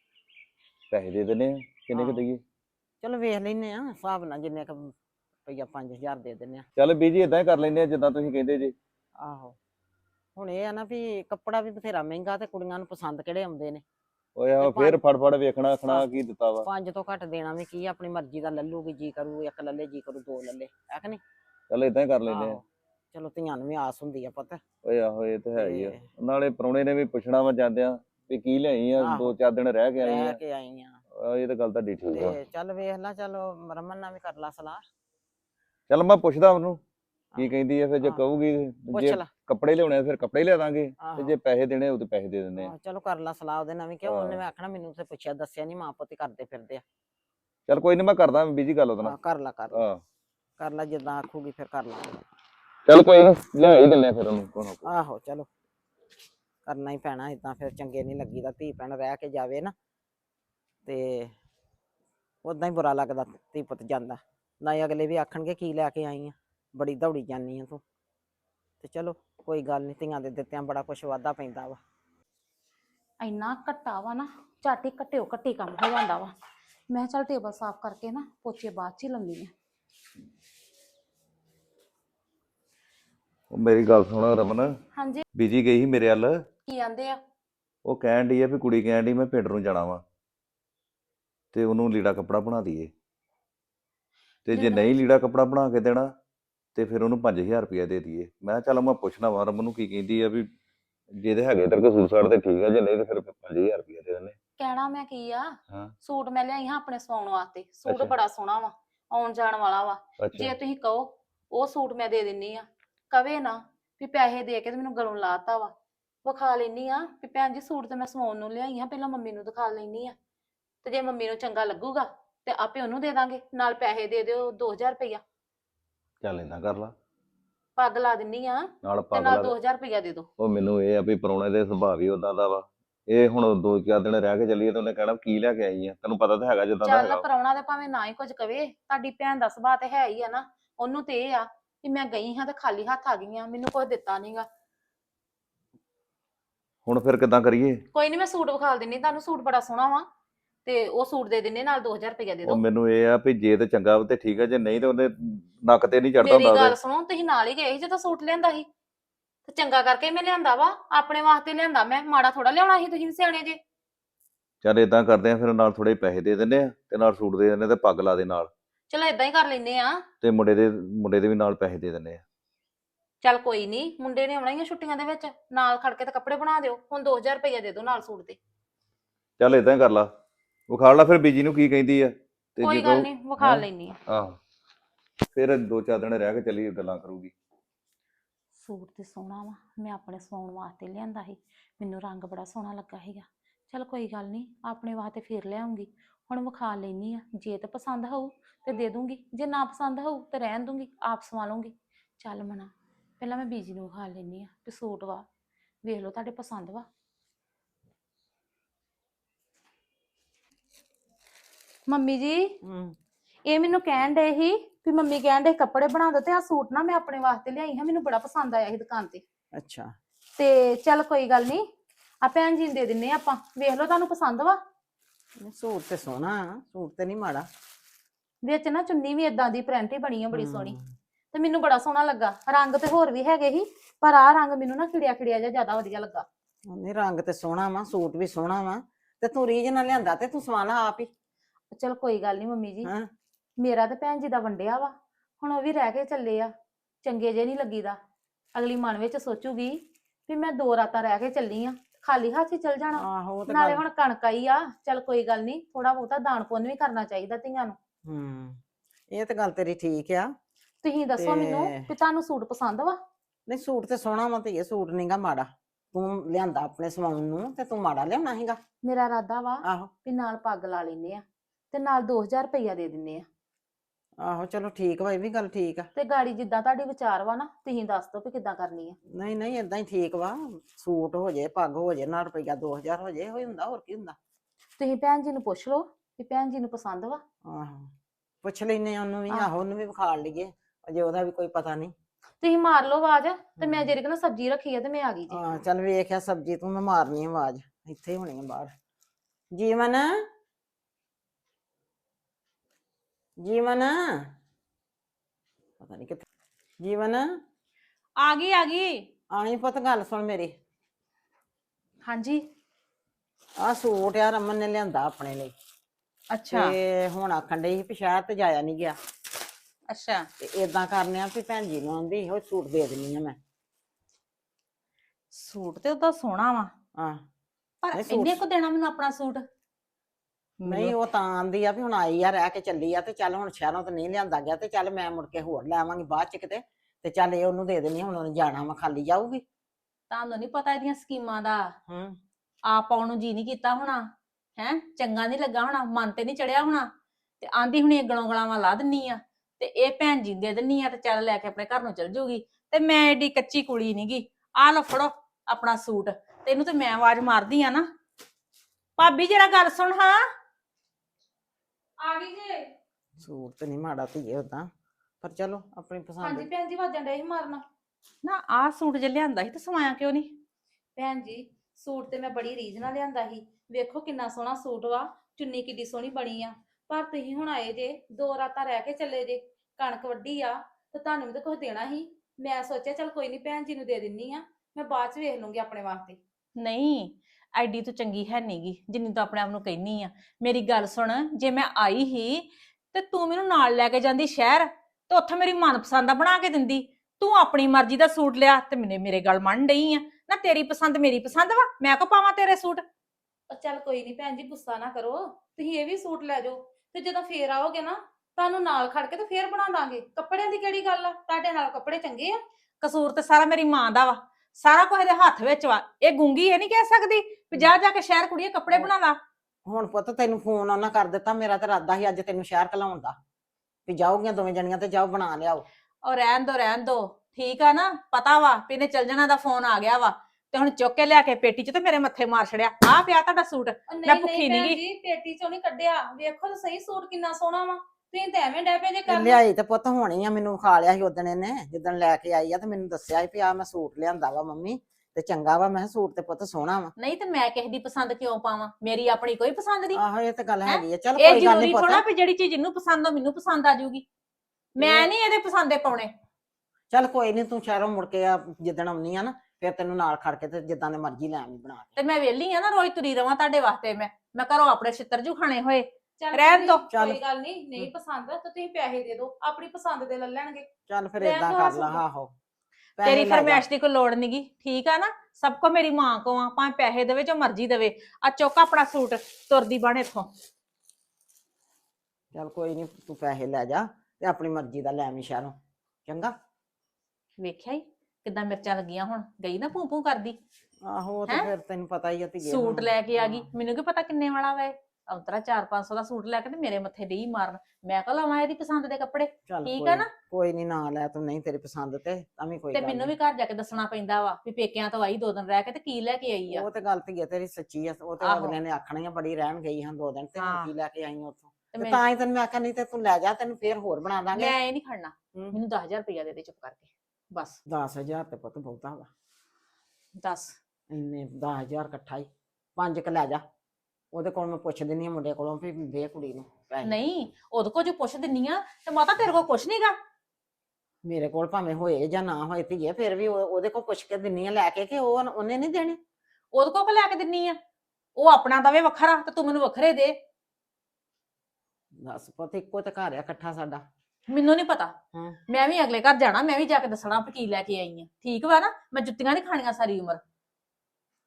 C: ਪੈਸੇ ਦੇ ਦਿੰਦੇ ਆ। ਕਿੰਨੇ ਕੁ। ਦਈਏ?
B: ਚਲੋ ਵੇਖ ਲੈਨੇ ਆ ਹਿਸਾਬ ਨਾਲ ਜਿੰਨੇ ਕ ਰੁਪਈਆ 5000 ਦੇ ਦਿੰਨੇ ਆ।
C: ਚੱਲ ਬੀਜੀ ਇਦਾਂ ਹੀ ਕਰ ਲੈਂਦੇ ਆ ਜਿੱਦਾਂ ਤੁਸੀਂ ਕਹਿੰਦੇ ਜੀ।
B: ਆਹੋ। ਹੁਣ ਇਹ ਆ ਨਾ ਵੀ ਕੱਪੜਾ ਵੀ ਬਥੇਰਾ ਮਹਿੰਗਾ ਤੇ ਕੁੜੀਆਂ ਨੂੰ ਪਸੰਦ ਕਿਹੜੇ ਆਉਂਦੇ ਨੇ।
C: ਓਏ ਆ
B: ਤੇ
C: ਫੇਰ ਫੜ ਫੜ ਵੇਖਣਾ ਖਣਾ। ਕੀ ਦਿੱਤਾ ਵਾ।
B: ਪੰਜ ਤੋਂ ਘੱਟ ਦੇਣਾ ਵੀ ਕੀ ਆ, ਆਪਣੀ ਮਰਜ਼ੀ ਦਾ ਲੱਲੂਗੀ ਜੀ ਕਰੂ ਇੱਕ ਲੱਲੇ ਜੀ ਕਰੂ ਦੋ ਲੱਲੇ ਹੈ ਕਿ ਨਹੀਂ?
C: ਚੱਲ ਇਦਾਂ ਹੀ ਕਰ ਲੈਂਦੇ ਆ।
B: ਆਹੋ। ਚਲੋ ਧੀਆਂ ਨੂੰ ਵੀ ਆਸ ਹੁੰਦੀ ਆ ਪੁੱਤ।
C: ਓਏ ਆਹੋ ਇਹ ਤਾਂ ਹੈ ਹੀ ਆ।
B: ਤੇ
C: ਨਾਲੇ ਪਰੌਣੇ ਨੇ ਵੀ ਪੁੱਛਣਾ ਵਾ ਜਾਂਦਿਆਂ ਵੀ ਕੀ ਲਿਆਈ ਆ
B: ਆਹੋ।
C: ਦੋ ਚਾਰ ਦਿਨ ਰਹਿ ਕੇ ਆਈ
B: ਰਹਿ
C: ਆ
B: ਕੇ ਆਈ ਆ।
C: ਆ, ਇਹ ਤਾਂ ਗੱਲ ਤੁਹਾਡੀ ਠੀਕ ਆ।
B: ਤੇ ਚੱਲ ਵੇਖ ਲੈ ਚੱਲ ਉਹ ਰਮਨ ਨਾਲ ਵੀ ਕਰ ਲਾ ਸਲਾਹ।
C: ਚੱਲ ਮੈਂ ਪੁੱਛਦਾ ਉਹਨੂੰ ਕੀ। ਕਹਿੰਦੀ ਆ ਫਿਰ ਜੇ
B: ਹਾਂ।
C: ਕਹੂਗੀ
B: ਪੁੱਛ
C: ਜੇ
B: ਲਾ।
C: ਕੱਪੜੇ ਲਿਆਉਣੇ ਆ ਫਿਰ ਕੱਪੜੇ ਲਿਆ ਦਾਂਗੇ ਤੇ
B: ਆਹੋ।
C: ਜੇ ਪੈਸੇ ਦੇਣੇ ਉਹ ਤੇ ਪੈਸੇ ਦੇ ਦਿੰਦੇ ਆ।
B: ਆਹੋ, ਚਲੋ ਕਰ ਲਾ ਸਲਾਹ ਉਹਦੇ ਨਾਲ ਵੀ ਕਿਉਂ ਉਹਨੇ
C: ਹਾਂ।
B: ਵੀ ਆਖਣਾ ਮੈਨੂੰ ਤੇ ਪੁੱਛਿਆ ਦੱਸਿਆ ਨਹੀਂ ਮਾਂ ਪੁੱਤ ਹੀ ਕਰਦੇ ਫਿਰਦੇ ਆ।
C: ਚੱਲ ਕੋਈ ਨਹੀਂ ਮੈਂ ਕਰਦਾ ਬੀਜੀ ਗੱਲ ਉਹਦੇ ਨਾਲ।
B: ਆਹ, ਕਰ ਲਾ ਕਰ ਲਾ।
C: ਹਾਂ।
B: ਕਰ ਲਾ ਜਿੱਦਾਂ ਆਖੂਗੀ ਫਿਰ ਕਰ ਲਾ।
C: ਚੱਲ ਕੋਈ ਨਹੀਂ ਲਿਆ ਹੀ ਦਿੰਦੇ ਆ ਫਿਰ ਉਹਨੂੰ ਕੋਈ।
B: ਆਹੋ ਚਲੋ। ਕਰਨਾ ਹੀ ਪੈਣਾ ਇਦਾਂ ਫਿਰ ਚੰਗੇ ਨਹੀਂ ਲੱਗੀਦਾ ਧੀ ਭੈਣ ਰਹਿ ਕੇ ਜਾਵੇ ਨਾ। ਤੇ ਉਦਾਂ ਹੀ ਬੁਰਾ ਲੱਗਦਾ ਧੀ ਪੁੱਤ ਜਾਂਦਾ। ਨਾ ਹੀ ਅਗਲੇ ਵੀ ਆਖਣਗੇ ਕੀ ਲੈ ਕੇ ਆਈ ਆ? ਬੜੀ ਦੌੜੀ ਜਾਨੀ ਆ ਤੂੰ। ਤੇ ਚਲੋ ਕੋਈ ਗੱਲ ਨਹੀਂ ਧੀਆਂ ਦੇ ਦਿੱਤਿਆਂ ਬੜਾ ਕੁਛ ਵਾਧਾ ਪੈਂਦਾ ਵਾ।
D: ਇੰਨਾ ਘੱਟਾ ਵਾ ਨਾ ਝਾਟੀ ਘਟਿਓ ਘੱਟੀ ਕੰਮ ਹੋ ਜਾਂਦਾ ਵਾ। ਮੈਂ ਚੱਲ ਟੇਬਲ ਸਾਫ਼ ਕਰਕੇ ਨਾ ਪੋਚੇ ਬਾਅਦ ਚ ਹੀ ਲਾਉਂਦੀ ਆ।
C: ਉਹ ਮੇਰੀ ਗੱਲ ਸੁਣ ਰਮਨ।
D: ਹਾਂਜੀ।
C: ਬੀਜੀ ਗਈ ਸੀ ਮੇਰੇ ਵੱਲ।
D: ਕੀ ਆਂਦੇ ਆ?
C: ਉਹ ਕਹਿਣ ਡਈ ਆ ਵੀ ਕੁੜੀ ਕਹਿਣ ਡਈ ਮੈਂ ਪਿੰਡ ਨੂੰ ਜਾਣਾ ਵਾ। ਤੇ ਉਹਨੂੰ ਲੀੜਾ ਕੱਪੜਾ ਬਣਾ ਦਈਏ। ਤੇ ਜੇ ਨਹੀਂ ਲੀੜਾ ਕੱਪੜਾ ਬਣਾ ਕੇ ਦੇਣਾ ਤੇ ਫਿਰ ਉਹਨੂੰ 5000 ਰੁਪਇਆ ਦੇ ਦਈਏ। ਮੈਂ ਚੱਲ ਮੈਂ ਪੁੱਛਣਾ ਵਾ ਰਮਨ ਨੂੰ ਕੀ ਕਹਿੰਦੀ ਆ ਵੀ ਜੇ ਤੇ ਹੈਗੇ ਤੇਰੇ ਕੋਲ ਸੂਟ ਸਾਟ ਤੇ ਠੀਕ ਆ ਜੇ ਨਹੀਂ ਤੇ ਫਿਰ 5000 ਰੁਪਇਆ ਦੇ ਦਿੰਦੇ।
D: ਕਹਿਣਾ ਮੈਂ ਕੀ ਆ?
C: ਹਾਂ।
D: ਸੂਟ ਮੈਂ ਲਿਆਈ ਹਾਂ ਆਪਣੇ ਸਵਾਉਣ ਵਾਸਤੇ। ਸੂਟ
C: ਅੱਛਾ।
D: ਬੜਾ ਸੋਹਣਾ ਵਾ ਆਉਣ ਜਾਣ ਵਾਲਾ ਵਾ। ਜੇ
C: ਅੱਛਾ
D: ਤੁਸੀਂ ਕਹੋ ਉਹ ਸੂਟ ਮੈਂ ਦੇ ਦਿੰਨੀ ਆ। ਕਵੇ ਨਾ ਵੀ ਪੈਸੇ ਦੇ ਕੇ ਤੇ ਮੈਨੂੰ ਗਲੋਂ ਲਾਤਾ ਵਾ। ਵਿਖਾ ਲੈਨੀ ਆ ਵੀ ਭੈਣ ਜੀ ਸੂਟ ਤੇ ਮੈਂ ਸਵਾਉਣ ਨੂੰ ਲਿਆਈ ਆ ਪਹਿਲਾਂ ਮੰਮੀ ਨੂੰ ਦਿਖਾ ਲੈਨੀ ਆ। ਤੇ ਜੇ ਮੰਮੀ ਨੂੰ ਚੰਗਾ ਲੱਗੂਗਾ ਤੇ ਆਪੇ ਉਹਨੂੰ ਦੇ ਦਾਂਗੇ ਨਾਲ ਪੈਸੇ ਦੇ ਦਿਓ 2000 ਰੁਪਇਆ
C: ਚੱਲ ਏਦਾਂ ਕਰ ਲਾ।
D: ਪੱਗ ਲਾ ਦਿੰਨੀ ਆ
C: ਨਾਲ
D: ਤੇ
C: ਪੱਗ
D: ਨਾਲ
C: ਲਾ ਦੇ।
D: 2000 ਰੁਪਇਆ ਦੇ ਦਿਓ
C: ਉਹ ਮੈਨੂੰ ਇਹ ਆ ਵੀ ਪਰੋਣੇ ਦੇ ਸੁਭਾਅ ਵੀ ਉਦਾਂ ਦਾ ਵਾ। ਇਹ ਹੁਣ ਦੋ ਚਾਰ ਦਿਨ ਰਹਿ ਕੇ ਚੱਲੀਏ ਤਾਂ ਉਹਨੇ ਕਹਿਣਾ ਕੀ ਲੈ ਕੇ ਆਈ ਆ? ਤੈਨੂੰ ਪਤਾ ਤਾਂ ਹੈਗਾ ਜਿੱਦਾਂ ਦਾ
D: ਚੱਲ
C: ਹੈਗਾ
D: ਪਰਾਉਣਾ ਤੇ ਭਾਵੇਂ ਨਾ ਹੀ ਕੁਝ ਕਵੇ ਤੁਹਾਡੀ ਭੈਣ ਦਾ ਸੁਭਾਅ ਤੇ ਹੈ ਹੀ ਆ ਨਾ। ਉਹਨੂੰ ਤੇ ਇਹ ਆ ਕਿ ਮੈਂ ਗਈ ਹਾਂ ਤੇ ਖਾਲੀ ਹੱਥ ਆ ਗਈ ਆ ਮੈਨੂੰ ਕੁਝ ਦਿੱਤਾ ਨਹੀਂਗਾ
C: ਹੁਣ ਫਿਰ ਕਿੱਦਾਂ ਕਰੀਏ?
D: ਕੋਈ ਨਹੀਂ ਮੈਂ ਸੂਟ ਵਿਖਾਲ ਦਿੰਨੀ ਤੁਹਾਨੂੰ ਸੂਟ ਬੜਾ ਸੋਹਣਾ ਵਾ। ਤੇ ਉਹ ਸੂਟ ਦੇ ਦਿੰਨੇ ਨਾਲ 2000 ਰੁਪਇਆ ਦੇ
C: ਉਹ
D: ਦਿਓ।
C: ਮੈਨੂੰ ਇਹ ਆ ਵੀ ਜੇ ਤੇ ਚੰਗਾ ਵਾ ਤੇ ਠੀਕ ਆ ਜੇ ਨਹੀਂ ਤੇ ਉਹਦੇ ਨੱਕ ਤੇ ਨਹੀਂ ਚੜਦਾ
D: ਮੇਰੀ
C: ਹੁੰਦਾ
D: ਗੱਲ
C: ਉਹਦੇ।
D: ਸੁਣੋ ਤੁਸੀਂ ਨਾਲ ਹੀ ਗਏ ਸੀ ਜਦੋਂ ਸੂਟ ਲਿਆਂਦਾ ਸੀ। ਤੇ ਚੰਗਾ ਕਰਕੇ ਮੈਂ ਲਿਆਂਦਾ ਵਾ ਆਪਣੇ ਵਾਸਤੇ ਲਿਆਂਦਾ ਮੈਂ ਮਾੜਾ ਥੋੜਾ ਲਿਆਉਣਾ ਸੀ ਤੁਸੀਂ ਵੀ ਸਿਆਣੇ ਜੇ।
C: ਚੱਲ ਇਦਾਂ ਕਰਦੇ ਆ ਫਿਰ ਨਾਲ ਥੋੜੇ ਪੈਸੇ ਦੇ ਦਿੰਦੇ ਆ ਤੇ ਨਾਲ ਸੂਟ ਦੇ ਦਿੰਦੇ ਤੇ ਪੱਗ ਲਾ ਦੇ ਨਾਲ।
D: ਚਲੋ ਇਦਾਂ ਹੀ ਕਰ ਲੈਨੇ ਆ।
C: ਤੇ ਮੁੰਡੇ ਦੇ ਮੁੰਡੇ ਦੇ ਵੀ ਨਾਲ ਪੈਸੇ ਦੇ ਦਿੰਦੇ ਆ।
D: ਚੱਲ ਕੋਈ ਨਹੀਂ ਮੁੰਡੇ ਨੇ ਆਉਣਾ ਹੀ ਆ ਛੁੱਟੀਆਂ ਦੇ ਵਿੱਚ ਨਾਲ ਖੜ ਕੇ ਤੇ ਕੱਪੜੇ ਬਣਾ ਦਿਓ ਹੁਣ 2000 ਰੁਪਇਆ ਦੇ ਦਿਓ ਨਾਲ ਸੂਟ ਦੇ।
C: ਚੱਲ ਇਦਾਂ ਹੀ ਕਰ ਲਾ। ਵਿਖਾੜ ਲਾ ਫਿਰ ਬੀਜੀ ਨੂੰ ਕੀ ਕਹਿੰਦੀ ਆ? ਤੇ
D: ਕੋਈ ਗੱਲ ਨਹੀਂ ਵਿਖਾ
C: ਹਾਂ।
D: ਲੈਨੀ ਆ।
C: ਆਹ। ਫਿਰ ਦੋ ਚਾਰ ਦਿਨ ਰਹਿ ਕੇ ਚੱਲੀ ਗੱਲਾਂ ਕਰੂਗੀ।
D: ਸੂਟ ਤੇ ਸੋਹਣਾ ਵਾ ਮੈਂ ਆਪਣੇ ਸਵਾਉਣ ਵਾਸਤੇ ਲਿਆਂਦਾ ਸੀ। ਮੈਨੂੰ ਰੰਗ ਬੜਾ ਸੋਹਣਾ ਲੱਗਾ ਸੀਗਾ। ਚਲ ਕੋਈ ਗੱਲ ਨਹੀਂ ਆਪਣੇ ਵਾਸਤੇ ਫੇਰ ਲਿਆਉਂਗੀ ਹੁਣ ਵਿਖਾ ਲੈਣੀ ਆ ਜੇ ਤੇ ਪਸੰਦ ਹੋਊ ਤੇ ਦੇ ਦੂੰਗੀ ਜੇ ਨਾ ਪਸੰਦ ਹੋਊ ਤੇ ਰਹਿਣ ਦੂੰਗੀ ਆਪ ਸਵਾ ਲੂੰਗੀ ਚੱਲ ਮਨਾ ਪਹਿਲਾਂ ਮੈਂ ਬੀਜੀ ਨੂੰ ਵਿਖਾ ਲੈਣੀ ਆ ਵੀ ਸੂਟ ਵਾ ਵੇਖ ਲਓ ਤੁਹਾਡੇ ਪਸੰਦ ਵਾ। ਮੰਮੀ ਜੀ
B: ਹੂੰ।
D: ਇਹ ਮੈਨੂੰ ਕਹਿਣ ਡਏ ਸੀ ਵੀ ਮੰਮੀ ਕਹਿਣ ਡੇ ਕੱਪੜੇ ਬਣਾ ਦੋ ਤੇ ਆ ਸੂਟ ਨਾ ਮੈਂ ਆਪਣੇ ਵਾਸਤੇ ਲਿਆਈ ਹਾਂ ਮੈਨੂੰ ਬੜਾ ਪਸੰਦ ਆਇਆ ਸੀ ਦੁਕਾਨ ਤੇ।
B: ਅੱਛਾ।
D: ਤੇ ਚੱਲ ਕੋਈ ਗੱਲ ਨਹੀਂ ਆ ਭੈਣ ਜੀ ਨੂੰ ਦੇ ਦਿੰਨੇ ਆ ਆਪਾਂ ਵੇਖ ਲਓ ਤੁਹਾਨੂੰ ਪਸੰਦ ਵਾ।
B: ਨਹੀਂ, ਸੂਟ ਤੇ ਸੋਹਣਾ ਸੂਟ ਤੇ ਨਹੀਂ ਮਾੜਾ।
D: ਵਿੱਚ ਨਾ ਚੁੰਨੀ ਵੀ ਇਦਾਂ ਦੀ ਪ੍ਰਿੰਟ ਹੀ ਬਣੀ ਆ ਬੜੀ ਸੋਹਣੀ।
B: ਹੂੰ।
D: ਤੇ ਮੈਨੂੰ ਬੜਾ ਸੋਹਣਾ ਲੱਗਾ ਰੰਗ ਤੇ ਹੋਰ ਵੀ ਹੈਗੇ ਸੀ ਪਰ ਆਹ ਰੰਗ ਮੈਨੂੰ ਨਾ ਖਿੜਿਆ ਖਿੜਿਆ ਜਿਹਾ ਜ਼ਿਆਦਾ ਵਧੀਆ ਲੱਗਾ।
B: ਨਹੀਂ ਰੰਗ ਤੇ ਸੋਹਣਾ ਵਾ ਸੂਟ ਵੀ ਸੋਹਣਾ ਵਾ। ਤੇ ਤੂੰ ਰੀਝ ਨਾਲ ਲਿਆਂਦਾ ਤੇ ਤੂੰ ਸਵਾਣਾ ਆਪ ਹੀ।
D: ਚਲ ਕੋਈ ਗੱਲ ਨਹੀਂ ਮੰਮੀ ਜੀ।
B: ਹਾਂ।
D: ਮੇਰਾ ਤੇ ਭੈਣ ਜੀ ਦਾ ਵੰਡਿਆ ਵਾ ਹੁਣ ਉਹ ਵੀ ਰਹਿ ਕੇ ਚੱਲੇ ਆ ਚੰਗੇ ਜੇ ਨਹੀਂ ਲੱਗੀਦਾ। ਅਗਲੀ ਮਨ ਵਿੱਚ ਸੋਚੂਗੀ ਵੀ ਮੈਂ ਦੋ ਰਾਤਾਂ ਰਹਿ ਕੇ ਚੱਲੀ ਆ ਖਾਲੀ ਹੱਥ ਹੀ ਚੱਲ ਜਾਣਾ।
B: ਆਹੋ ਉਹ ਤੇ
D: ਨਾਲੇ
B: ਗੱਲ
D: ਹੁਣ ਕਣਕ ਆਈ ਆ ਚਲ ਕੋਈ ਗੱਲ ਨਹੀਂ ਥੋੜਾ ਬਹੁਤਾ ਦਾਨ ਪੁੰਨ ਵੀ ਕਰਨਾ ਚਾਹੀਦਾ ਧੀਆਂ ਨੂੰ।
B: ਹੂੰ ਇਹ ਤੇ ਗੱਲ ਤੇਰੀ ਠੀਕ ਆ।
D: ਤੁਸੀਂ ਦੱਸੋ ਮੈਨੂੰ
B: ਤੇ-
D: ਵੀ ਤੁਹਾਨੂੰ ਸੂਟ ਪਸੰਦ ਵਾ?
B: ਨਹੀਂ ਸੂਟ ਤੇ ਸੋਹਣਾ ਵਾ ਤੇ ਇਹ ਸੂਟ ਨਹੀਂਗਾ ਮਾੜਾ। ਤੂੰ ਲਿਆਂਦਾ ਆਪਣੇ ਸਵਾਉਣ ਨੂੰ ਤੇ ਤੂੰ ਮਾੜਾ ਲਿਆਉਣਾ ਹੈਗਾ
D: ਮੇਰਾ ਇਰਾਦਾ ਵਾ
B: ਆਹੋ।
D: ਵੀ ਨਾਲ ਪੱਗ ਲਾ ਲੈਨੇ ਆ। ਤੇ ਨਾਲ 2000 ਰੁਪਈਆ ਦੇ ਦਿੰਨੇ ਆ।
B: ਆਹੋ ਚਲੋ ਠੀਕ ਵਾ ਇਹ ਵੀ ਗੱਲ ਠੀਕ ਆ।
D: ਤੇ ਗਾੜੀ ਜਿੱਦਾਂ ਤੁਹਾਡੀ ਵਿਚਾਰ ਵਾ ਨਾ ਤੁਸੀਂ ਦੱਸ ਦਿਓ ਵੀ ਕਿੱਦਾਂ ਕਰਨੀ ਆ।
B: ਨਹੀਂ ਨਹੀਂ ਇਦਾਂ ਹੀ ਠੀਕ ਵਾ ਸੂਟ ਹੋ ਜੇ ਪੱਗ ਹੋ ਜੇ ਨਾਲ ਰੁਪਈਆ 2000 ਹੋ ਜੇ ਹੋਈ ਹੁੰਦਾ ਹੋਰ ਕੀ ਹੁੰਦਾ।
D: ਤੁਸੀਂ ਭੈਣ ਜੀ ਨੂੰ ਪੁੱਛ ਲਓ ਵੀ ਭੈਣ ਜੀ ਨੂੰ ਪਸੰਦ ਵਾ।
B: ਆਹੋ ਪੁੱਛ ਲੈਨੇ ਆ ਉਹਨੂੰ ਵੀ
D: ਆਹ।
B: ਆਹੋ ਉਹਨੂੰ ਵੀ ਵਿਖਾਲ ਲਈਏ ਅਜੇ ਉਹਦਾ ਵੀ ਕੋਈ ਪਤਾ ਨਹੀਂ।
D: ਤੁਸੀਂ ਮਾਰ ਲਓ ਆਵਾਜ਼ ਤੇ ਮੈਂ। ਜਿਹੜੇ ਕੋਲ ਸਬਜ਼ੀ ਰੱਖੀ ਆ ਤੇ ਮੈਂ ਆ ਗਈ ਜੀ।
B: ਹਾਂ ਚੱਲ ਵੇਖਿਆ ਸਬਜੀ ਤੂੰ ਮੈਂ ਮਾਰਨੀ ਆ ਆਵਾਜ਼ ਇੱਥੇ ਹੀ ਹੋਣੀ ਆ ਬਾਹਰ। ਜੀਵਨ ਜੀਵਨ। ਪਤਾ ਨਹੀਂ ਕਿੱਥੇ ਜੀਵਨ।
D: ਆ ਗਈ ਆ ਗਈ।
B: ਆਈ ਪੁੱਤ ਗੱਲ ਸੁਣ ਮੇਰੀ।
D: ਹਾਂਜੀ।
B: ਆਹ ਸੂਟ ਆ ਰਮਨ ਨੇ ਲਿਆਂਦਾ ਆਪਣੇ ਲਈ। ਤੇ ਹੁਣ ਆਖਣ ਡਈ ਸੀ ਵੀ ਸ਼ਹਿਰ ਤੇ ਜਾਇਆ ਨਹੀਂ ਗਿਆ।
D: ਅੱਛਾ।
B: ਤੇ ਇਦਾਂ ਕਰਨੇ ਆ ਵੀ ਭੈਣ ਜੀ ਨੂੰ ਆਂਦੀ ਇਹੋ ਸੂਟ ਦੇ ਦਿੰਨੀ ਆ ਮੈਂ।
D: ਸੂਟ ਤੇ ਉਹਦਾ ਸੋਹਣਾ ਵਾ।
B: ਆਹ
D: ਪਰ
B: ਨਹੀਂ, ਸੂਟ-
D: ਇੰਨੇ ਕੋ ਦੇਣਾ ਮੈਨੂੰ ਆਪਣਾ ਸੂਟ?
B: ਨਹੀਂ ਉਹ ਤਾਂ ਆਂਦੀ ਆ ਵੀ ਹੁਣ ਆਈ ਆ ਰਹਿ ਕੇ ਚੱਲੀ ਆ ਤੇ ਚੱਲ ਹੁਣ ਸ਼ਹਿਰੋਂ ਤਾਂ ਨਹੀਂ ਲਿਆਂਦਾ ਗਿਆ ਤੇ ਚੱਲ ਮੈਂ ਮੁੜ ਕੇ ਹੋਰ ਲੈ ਆਵਾਂਗੀ ਬਾਅਦ ਚ ਕਿਤੇ ਤੇ ਚੱਲ ਇਹ ਉਹਨੂੰ ਦੇ ਦੇਣੀ ਹੁਣ ਉਹਨੇ ਜਾਣਾ ਵਾ ਖਾਲੀ ਜਾਊਗੀ।
A: ਤੁਹਾਨੂੰ ਨਹੀਂ ਪਤਾ ਇਹਦੀਆਂ ਸਕੀਮਾਂ ਦਾ?
B: ਹੂੰ।
A: ਆਪ ਪਾਉਣ ਨੂੰ ਜੀ ਨਹੀਂ ਕੀਤਾ ਹੋਣਾ ਹੈ? ਚੰਗਾ ਨਹੀਂ ਲੱਗਾ ਹੋਣਾ ਮਨ ਤੇ ਨਹੀਂ ਚੜਿਆ ਹੋਣਾ? ਤੇ ਆਂਦੀ ਹੁਣੀ ਗਲੋਂ ਗਲਾਵਾਂ ਲਾ ਦਿੰਨੀ ਆ ਤੇ ਇਹ ਭੈਣ ਜੀ ਦੇ ਦਿੰਨੀ ਆ ਤੇ ਚੱਲ ਲੈ ਕੇ ਆਪਣੇ ਘਰ ਨੂੰ ਚਲ ਜੂਗੀ। ਤੇ ਮੈਂ ਏਡੀ ਕੱਚੀ ਕੁੜੀ ਨਹੀਂਗੀ ਆ ਲਓ ਫੜੋ ਆਪਣਾ ਸੂਟ। ਤੈਨੂੰ ਤੇ ਮੈਂ ਆਵਾਜ਼ ਮਾਰਦੀ ਆ ਨਾ। ਭਾਬੀ ਜਰਾ ਗੱਲ ਸੁਣ ਹਾਂ?
E: ਆ ਗਈ ਜੇ?
B: ਸੂਟ ਤੇ ਨਹੀਂ ਮਾੜਾ ਧੀਏ ਉਦਾਂ ਪਰ ਚਲੋ ਆਪਣੀ ਪਸੰਦ
E: ਹਾਂਜੀ ਭੈਣ ਜੀ ਵਾਜਣ ਡੇ ਸੀ ਮਾਰਨਾ।
A: ਨਾ ਆਹ ਸੂਟ ਜੇ ਲਿਆਂਦਾ ਸੀ ਤੇ ਸਵਾਇਆ ਕਿਉਂ ਨਹੀਂ?
E: ਭੈਣ ਜੀ ਸੂਟ ਤੇ ਮੈਂ ਬੜੀ ਰੀਝ ਨਾਲ ਲਿਆਂਦਾ ਸੀ। ਵੇਖੋ ਕਿੰਨਾ ਸੋਹਣਾ ਸੂਟ ਵਾ ਚੁੰਨੀ ਕਿੱਡੀ ਸੋਹਣੀ ਬਣੀ ਆ। ਪਰ ਤੁਸੀਂ ਹੁਣ ਆਏ ਜੇ ਦੋ ਰਾਤਾਂ ਰਹਿ ਕੇ ਚੱਲੇ ਜੇ ਕਣਕ ਵੱਢੀ ਆ ਤੇ ਤੁਹਾਨੂੰ ਵੀ ਤਾਂ ਕੁਝ ਦੇਣਾ ਸੀ। ਮੈਂ ਸੋਚਿਆ ਚਲ ਕੋਈ ਨਹੀਂ ਭੈਣ ਜੀ ਨੂੰ ਦੇ ਦਿੰਨੀ ਆ। ਮੈਂ ਬਾਅਦ ਚ ਵੇਖ ਲੂੰਗੀ ਆਪਣੇ ਵਾਸਤੇ।
A: ਨਹੀਂ ਐਡੀ ਤੂੰ ਚੰਗੀ ਹੈ ਨਹੀਂਗੀ ਜਿੰਨੀ ਤੂੰ ਆਪਣੇ ਆਪ ਨੂੰ ਕਹਿਨੀ ਆ। ਮੇਰੀ ਗੱਲ ਸੁਣ ਜੇ ਮੈਂ ਆਈ ਹੀ ਤੇ ਤੂੰ ਮੈਨੂੰ ਨਾਲ ਲੈ ਕੇ ਜਾਂਦੀ ਸ਼ਹਿਰ ਤੇ ਉੱਥੇ ਮੇਰੀ ਮਨਪਸੰਦ ਦਾ ਬਣਾ ਕੇ ਦਿੰਦੀ। ਤੂੰ ਆਪਣੀ ਮਰਜ਼ੀ ਦਾ ਸੂਟ ਲਿਆ ਤੇ ਮੈਨੇ ਮੇਰੇ ਗੱਲ ਮੰਨ ਡਈ ਆ। ਨਾ ਤੇਰੀ ਪਸੰਦ ਮੇਰੀ ਪਸੰਦ ਵਾ ਮੈਂ ਕੋ ਪਾਵਾਂ ਤੇਰੇ ਸੂਟ?
E: ਚੱਲ ਕੋਈ ਨਹੀਂ ਭੈਣ ਜੀ ਗੁੱਸਾ ਨਾ ਕਰੋ। ਤੁਸੀਂ ਇਹ ਵੀ ਸੂਟ ਲੈ ਜਾਓ ਤੇ ਜਦੋਂ ਫੇਰ ਆਓਗੇ ਨਾ ਤੁਹਾਨੂੰ ਨਾਲ ਖੜ ਕੇ ਤੇ ਫੇਰ ਬਣਾ ਦਾਂਗੇ। ਕੱਪੜਿਆਂ ਦੀ ਕਿਹੜੀ ਗੱਲ ਆ? ਤੁਹਾਡੇ ਨਾਲ ਕੱਪੜੇ ਚੰਗੇ ਆ।
A: ਕਸੂਰ ਤੇ ਸਾਰਾ ਮੇਰੀ ਮਾਂ ਦਾ ਵਾ। ਸਾਰਾ ਕੁਝ ਇਹਦੇ ਹੱਥ ਵਿੱਚ ਵਾ। ਇਹ ਗੁੰਗੀ ਇਹ ਨਹੀਂ ਕਹਿ ਸਕਦੀ ਵੀ ਜਾ ਜਾ ਕੇ ਸ਼ਹਿਰ ਕੁੜੀਏ ਕੱਪੜੇ ਬਣਾ ਲਾ।
B: ਹੁਣ ਪੁੱਤ ਤੈਨੂੰ ਫੋਨ ਉਹਨਾਂ ਕਰ ਦਿੱਤਾ ਮੇਰਾ ਤਾਂ ਇਰਾਦਾ ਸੀ ਅੱਜ ਤੈਨੂੰ ਸ਼ਹਿਰ ਘਲਾਉਣ ਦਾ। ਵੀ ਜਾਓਗੀਆਂ ਦੋਵੇਂ ਜਣੀਆਂ ਤੇ ਜਾਓ ਬਣਾ ਲਿਆਓ।
A: ਔਰ ਰਹਿਣ ਦੋ ਰਹਿਣ ਦੋ। ਠੀਕ ਆ ਨਾ ਪਤਾ ਵਾ ਵੀ ਇਹਨੇ ਚੱਲ ਜਾਣਾ ਦਾ ਫੋਨ ਆ ਗਿਆ ਵਾ। ਤੇ ਹੁਣ ਚੁੱਕ ਕੇ ਲਿਆ ਕੇ ਪੇਟੀ 'ਚ ਤੇ ਮੇਰੇ ਮੱਥੇ ਮਾਰ ਛੜਿਆ। ਆ ਪਿਆ ਤੁਹਾਡਾ ਸੂਟ।
E: ਉਹ
A: ਮੈਂ
E: ਨਹੀਂ
A: ਭੁੱਖੀ
E: ਨਹੀਂ ਭੈਣ। ਜੀ ਪੇਟੀ ਚੋਂ ਨਹੀਂ ਕੱਢਿਆ। ਵੇਖੋ ਤਾਂ ਸਹੀ ਸੂਟ ਕਿੰਨਾ ਸੋਹਣਾ ਵਾ। ਤੁਸੀਂ ਤਾਂ ਐਵੇਂ ਡੈ ਪਏ ਜੇ
B: ਤੇ
E: ਕਰਨ।
B: ਲਿਆਈ ਤੇ ਪੁੱਤ ਹੋਣੀ ਆ ਮੈਨੂੰ ਖਾ ਲਿਆ ਸੀ ਉਦਣ ਇਹਨੇ। ਜਿੱਦਣ ਲੈ ਕੇ ਆਈ ਆ ਤੇ ਮੈਨੂੰ ਦੱਸਿਆ ਸੀ ਵੀ ਆ ਮੈਂ ਸੂਟ ਲਿਆਂਦਾ ਵਾ ਮੰਮੀ। ਤੇ ਚੰਗਾ ਵਾ ਮੈਂ ਕਿਹਾ ਸੂਟ ਤੇ ਪੁੱਤ ਸੋਹਣਾ ਵਾ।
A: ਨਹੀਂ ਤੇ ਮੈਂ ਕਿਸੇ ਦੀ ਪਸੰਦ ਕਿਉਂ ਪਾਵਾਂ? ਮੇਰੀ ਆਪਣੀ ਕੋਈ ਪਸੰਦ ਨਹੀਂ।
B: ਆਹੋ ਇਹ ਤਾਂ ਗੱਲ? ਹੈਗੀ ਆ। ਚਲ
A: ਇਹ
B: ਕੋਈ ਗੱਲ
A: ਜ਼ਰੂਰੀ
B: ਨਹੀਂ
A: ਥੋੜਾ
B: ਪੁੱਤ।
A: ਵੀ ਜਿਹੜੀ ਚੀਜ਼ ਇਹਨੂੰ ਪਸੰਦ ਆ ਮੈਨੂੰ ਪਸੰਦ ਆ ਜਾਊਗੀ। ਮੈਂ ਨਹੀਂ ਇਹਦੇ ਪਸੰਦੇ ਪਾਉਣੇ।
B: ਚਲ ਕੋਈ ਨਹੀਂ ਤੂੰ ਸ਼ਹਿਰੋਂ ਮੁੜ ਕੇ ਆ ਜਿੱਦਣ ਆਉਣੀ ਆ ਨਾ ਫਿਰ ਤੈਨੂੰ ਨਾਲ ਖੜ ਕੇ ਤੇ ਜਿੱਦਾਂ ਦੇ ਮਰਜ਼ੀ ਲੈ ਆਵੀਂ ਬਣਾ ਕੇ।
A: ਤੇ ਮੈਂ ਵਿਹਲੀ ਆ ਨਾ ਰੋਜ਼ ਤੁਰੀ ਰਵਾਂ ਤੁਹਾਡੇ ਵਾਸਤੇ ਮੈਂ। ਮੈਂ ਘਰੋਂ ਆਪਣੇ ਛਿੱਤਰ ਜੂ ਖਾਣੇ ਹੋਏ।
E: ਚੱਲ
A: ਰਹਿਣ ਦਿਓ।
B: ਚੱਲ।
E: ਕੋਈ ਗੱਲ ਨਹੀਂ ਨਹੀਂ ਪਸੰਦ ਤਾਂ ਤੁਸੀਂ ਪੈਸੇ ਦੇ ਦਿਓ। ਆਪਣੀ ਪਸੰਦ ਦੇ ਲੈ ਲੈਣਗੇ।
B: ਚੱਲ ਫਿਰ
E: ਰਹਿਣ
B: ਇਦਾਂ ਕਰ ਲਾ। ਆਹੋ। ਪੈਸੇ
A: ਤੇਰੀ
B: ਲੈ ਜਾ।
A: ਫਰਮਾਇਸ਼ ਦੀ ਕੋਈ ਲੋੜ ਨਹੀਂਗੀ ਠੀਕ ਆ ਨਾ ਸਭ ਕੋ ਮੇਰੀ ਮਾਂ ਕੋ ਆ ਭਾਵੇਂ ਪੈਸੇ ਦੇਵੇ ਜੋ ਮਰਜ਼ੀ ਦੇਵੇ ਆ ਚੁੱਕ ਆਪਣਾ ਸੂਟ ਤੁਰਦੀ ਬਣ ਇੱਥੋਂ
B: ਚੱਲ ਕੋਈ ਨਹੀਂ ਤੂੰ ਪੈਸੇ ਲੈ ਜਾ ਤੇ ਆਪਣੀ ਮਰਜ਼ੀ ਦਾ ਲੈ ਆਵੀਂ ਸ਼ਹਿਰੋਂ ਚੰਗਾ
A: ਵੇਖਿਆ ਹੀ ਕਿੱਦਾਂ ਮਿਰਚਾਂ ਲੱਗੀਆਂ ਹੁਣ ਗਈ ਨਾ ਭੂੰ ਭੂੰ ਕਰਦੀ
B: ਆਹੋ ਉਹ ਤੇ
A: ਹੈਂ?
B: ਫਿਰ ਤੈਨੂੰ ਪਤਾ ਹੀ ਆ ਧੀਏ
A: ਸੂਟ
B: ਹੁਣ।
A: ਲੈ ਕੇ ਆ ਗਈ। ਮੈਨੂੰ ਕੀ ਪਤਾ ਕਿੰਨੇ ਵਾਲਾ ਵਾ ਇਹ ਅੰਤਰਾ 4-500 ਦਾ ਸੂਟ ਲੈ ਕੇ ਤੇ ਮੇਰੇ ਮੱਥੇ ਡਈ ਮਾਰਨ ਮੈਂ ਕਹ ਲਾਵਾਂ ਇਹਦੀ ਪਸੰਦ ਦੇ ਕੱਪੜੇ
B: ਚੱਲ
A: ਠੀਕ ਆ
B: ਨੀ,
A: ਨਾ?
B: ਕੋਈ ਨਹੀਂ ਨਾ ਲੈ ਤੂੰ ਨਹੀਂ ਤੇਰੀ ਪਸੰਦ ਤੇ ਤਾਂ ਵੀ ਕੋਈ
A: ਤੇ
B: ਗੱਲ
A: ਮੈਨੂੰ
B: ਨੀ।
A: ਵੀ ਘਰ ਜਾ ਕੇ ਦੱਸਣਾ ਪੈਂਦਾ ਵਾ ਵੀ ਪੇਕਿਆਂ ਤੋਂ ਆਈ ਦੋ ਦਿਨ ਰਹਿ ਕੇ ਤੇ ਕੀ ਲੈ ਕੇ ਆਈ ਆ
B: ਉਹ ਤੇ ਗੱਲ ਧੀਏ ਤੇਰੀ ਸੱਚੀ ਆ ਉਹ ਤੇ
A: ਆਹੋ।
B: ਅਗਲੇ ਨੇ ਆਖਣਾ ਹੀ ਆ ਬੜੀ ਰਹਿਣ ਗਈ ਹਾਂ ਦੋ ਦਿਨ ਤੇ ਹੁਣ
A: ਹਾਂ।
B: ਕੀ ਲੈ ਕੇ ਆਈ ਆਂ ਉੱਥੋਂ
A: ਤੇ
B: ਤੇ
A: ਮੈਂ
B: ਤਾਂ ਹੀ ਤੈਨੂੰ ਮੈਂ ਆਖਿਆ ਨਹੀਂ ਤੇ ਤੂੰ ਲੈ ਜਾ ਤੈਨੂੰ ਫੇਰ ਹੋਰ ਬਣਾ ਦਾਂਗੇ
A: ਮੈਂ ਇਹ ਨਹੀਂ ਖੜਨਾ
B: ਹੂੰ।
A: ਮੈਨੂੰ 10000 ਰੁਪਇਆ ਦੇ ਦੇ ਚੁੱਪ ਕਰਕੇ ਬਸ
B: 10000 ਤੇ ਪੁੱਤ ਬਹੁਤਾ ਵਾ
A: ਦੱਸ
B: ਇੰਨੇ 10000 ਇਕੱਠਾ ਹੀ ਪੰਜ ਕ ਲੈ ਜਾ ਉਹਦੇ ਕੋਲ ਮੈਂ ਪੁੱਛ ਦਿੰਨੀ ਆ ਮੁੰਡੇ ਕੋਲੋਂ ਵੀ ਦੇ ਕੁੜੀ ਨੂੰ ਪੈਸੇ।
A: ਨਹੀਂ ਉਹਦੇ ਕੋ ਜੋ ਪੁੱਛ ਦਿੰਨੀ ਆ ਤੇ ਮਾਤਾ ਤੇਰੇ ਕੋ ਕੁਛ ਨਹੀਂਗਾ
B: ਮੇਰੇ ਕੋਲ ਭਾਵੇਂ ਹੋਏ ਜਾਂ ਨਾ ਹੋਏ ਧੀਏ ਫਿਰ ਵੀ ਉਹ- ਉਹਦੇ ਕੋਲ ਪੁੱਛ ਕੇ ਦਿੰਨੀ ਆ ਲੈ ਕੇ ਕਿ ਉਹ ਉਹਨੇ ਨਹੀਂ ਦੇਣੇ?
A: ਉਹਦੇ ਕੋ ਲੈ ਕੇ ਦਿੰਨੀ ਆ? ਉਹ ਆਪਣਾ ਦਵੇ ਵੱਖਰਾ ਤੇ ਤੂੰ ਮੈਨੂੰ ਵੱਖਰੇ ਦੇ।
B: ਦੱਸ ਪੁੱਤ ਇੱਕੋ ਤੇ ਘਰ ਆ ਇਕੱਠਾ ਸਾਡਾ।
A: ਮੈਨੂੰ ਨਹੀਂ ਪਤਾ।
B: ਹਾਂ।
A: ਮੈਂ ਵੀ ਅਗਲੇ ਘਰ ਜਾਣਾ ਮੈਂ ਵੀ ਜਾ ਕੇ ਦੱਸਣਾ ਵੀ ਕੀ ਲੈ ਕੇ ਆਈ ਆ। ਠੀਕ ਵਾ ਨਾ? ਮੈਂ ਜੁੱਤੀਆਂ ਨਹੀਂ ਖਾਣੀਆਂ ਸਾਰੀ ਉਮਰ।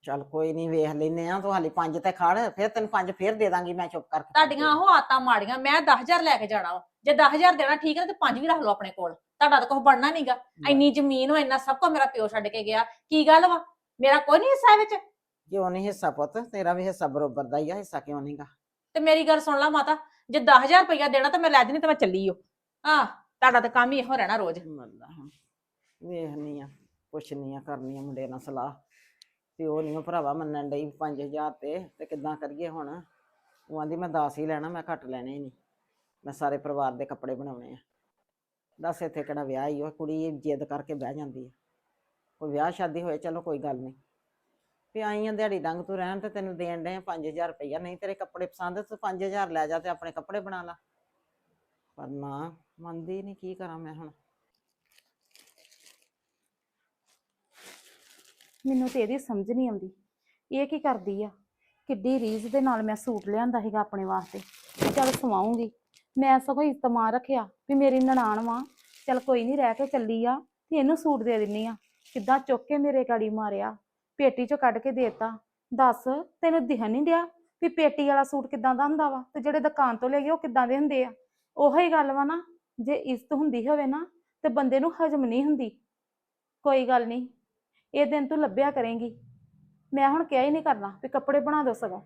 B: ਚੱਲ ਕੋਈ ਨਹੀਂ ਵੇਖ ਲੈਨੇ ਆ ਤੂੰ ਹਾਲੀ ਪੰਜ ਤੇ ਖੜ ਫਿਰ ਤੈਨੂੰ ਪੰਜ ਫੇਰ ਦੇ ਦਾਂਗੀ ਮੈਂ ਚੁੱਪ ਕਰਕੇ
A: ਤੁਹਾਡੀਆਂ ਉਹ ਆਤਾਂ ਮਾੜੀਆਂ ਮੈਂ 10000 ਲੈ ਕੇ ਜਾਣਾ ਵਾ। ਜੇ 10000 ਦੇਣਾ ਠੀਕ ਹੈ ਤੇ ਪੰਜ ਵੀ ਰੱਖ ਲਓ ਆਪਣੇ ਕੋਲ। ਤੁਹਾਡਾ ਤਾਂ ਕੁਝ ਬਣਨਾ ਨਹੀਂਗਾ ਇੰਨੀ ਜ਼ਮੀਨ ਵਾ ਇੰਨਾ ਸਭ ਕੁਝ ਮੇਰਾ ਪਿਓ ਛੱਡ ਕੇ ਗਿਆ। ਕੀ ਗੱਲ ਵਾ? ਮੇਰਾ ਕੋਈ ਨਹੀਂ ਹਿੱਸਾ ਵਿੱਚ?
B: ਕਿਉਂ ਨਹੀਂ ਹਿੱਸਾ ਪੁੱਤ? ਤੇਰਾ ਵੀ ਹਿੱਸਾ ਬਰੋਬਰ ਦਾ ਹੀ ਆ ਹਿੱਸਾ ਕਿਉਂ ਨਹੀਂਗਾ
A: ਤੇ ਮੇਰੀ ਗੱਲ ਸੁਣ ਲਾ ਮਾਤਾ ਜੇ 10000 ਰੁਪਇਆ ਦੇਣਾ ਤਾਂ ਮੈਂ ਲੈ ਜਣੀ ਤੇ ਮੈਂ ਚੱਲੀ ਓ। ਹਾਂ ਤੁਹਾਡਾ ਤਾਂ ਕੰਮ ਹੀ ਇਹੋ ਰਹਿਣਾ ਰੋਜ਼।
B: ਮੱਲਾ ਵੇਖਨੀ ਆ ਪੁੱਛਨੀ ਆ ਕਰਨੀ ਆ ਮੁੰਡੇ ਨਾਲ ਸਲਾਹ। ਤੇ ਉਹ ਨਹੀਂ ਭਰਾਵਾ ਮੰਨਣ ਡਈ 5000 ਤੇ ਤੇ ਕਿੱਦਾਂ ਕਰੀਏ ਹੁਣ? ਉਹ ਆਂਦੀ, ਮੈਂ 10 ਹੀ ਲੈਣਾ, ਮੈਂ ਘੱਟ ਲੈਣੇ ਹੀ ਨਹੀਂ ਮੈਂ ਸਾਰੇ ਪਰਿਵਾਰ ਦੇ ਕੱਪੜੇ ਬਣਾਉਣੇ ਆ। ਦੱਸ ਇੱਥੇ ਕਿਹੜਾ ਵਿਆਹ ਹੀ ਉਹ ਕੁੜੀ ਜਿੱਦ ਕਰਕੇ ਬਹਿ ਜਾਂਦੀ ਹੈ ਕੋਈ ਵਿਆਹ ਸ਼ਾਦੀ ਹੋਏ, ਚਲੋ ਕੋਈ ਗੱਲ ਨਹੀਂ ਵੀ ਆਈਆਂ ਦਿਹਾੜੀ ਡੰਗ ਤੂੰ ਰਹਿਣ ਤੇ ਤੈਨੂੰ ਦੇਣ ਦੇ 5000 ਰੁਪਈਆ। ਨਹੀਂ ਤੇਰੇ ਕੱਪੜੇ ਪਸੰਦ ਤੂੰ 5000 ਲੈ ਜਾ ਤੇ ਆਪਣੇ ਕੱਪੜੇ ਬਣਾ ਲਾ। ਪਰ ਨਾ ਮੰਨਦੀ ਨਹੀਂ ਕੀ ਕਰਾਂ ਮੈਂ ਹੁਣ।
D: ਮੈਨੂੰ ਤੇ ਇਹਦੀ ਸਮਝ ਨਹੀਂ ਆਉਂਦੀ। ਇਹ ਕੀ ਕਰਦੀ ਆ? ਕਿੱਡੀ ਰੀਝ ਦੇ ਨਾਲ ਮੈਂ ਸੂਟ ਲਿਆਂਦਾ ਹੈਗਾ ਆਪਣੇ ਵਾਸਤੇ। ਵੀ ਚੱਲ ਸਵਾਉਂਗੀ। ਮੈਂ ਸਗੋਂ ਇਸਤਮਾਨ ਰੱਖਿਆ ਵੀ ਮੇਰੀ ਨਨਾਣ ਵਾਂ। ਚੱਲ ਕੋਈ ਨਹੀਂ, ਰਹਿ ਕੇ ਚੱਲੀ ਆ। ਤੇ ਇਹਨੂੰ ਸੂਟ ਦੇ ਦਿੰਨੀ ਆ। ਕਿੱਦਾਂ ਚੁੱਕ ਕੇ ਮੇਰੇ ਗਾੜੀ ਮਾਰਿਆ? ਪੇਟੀ ਚੋਂ ਕੱਢ ਕੇ ਦੇਤਾ। ਦੱਸ, ਤੈਨੂੰ ਦਿਖਣ ਨਹੀਂ ਡਿਆ ਵੀ ਪੇਟੀ ਵਾਲਾ ਸੂਟ ਕਿੱਦਾਂ ਦਾ ਹੁੰਦਾ ਵਾ? ਤੇ ਜਿਹੜੇ ਦੁਕਾਨ ਤੋਂ ਲੈ ਗਏ, ਉਹ ਕਿੱਦਾਂ ਦੇ ਹੁੰਦੇ ਆ? ਉਹੀ ਗੱਲ ਵਾ ਨਾ, ਜੇ ਇੱਜ਼ਤ ਹੁੰਦੀ ਹੋਵੇ ਨਾ, ਤੇ ਬੰਦੇ ਨੂੰ ਹਜਮ ਨਹੀਂ ਹੁੰਦੀ। ਕੋਈ ਗੱਲ ਨਹੀਂ। ਇਹ ਦਿਨ ਤੂੰ ਲੱਭਿਆ ਕਰੇਂਗੀ। ਮੈਂ ਹੁਣ ਕਿਹਾ ਹੀ ਨਹੀਂ ਕਰਨਾ ਵੀ ਕੱਪੜੇ ਬਣਾ ਦੋ ਸਗੋਂ।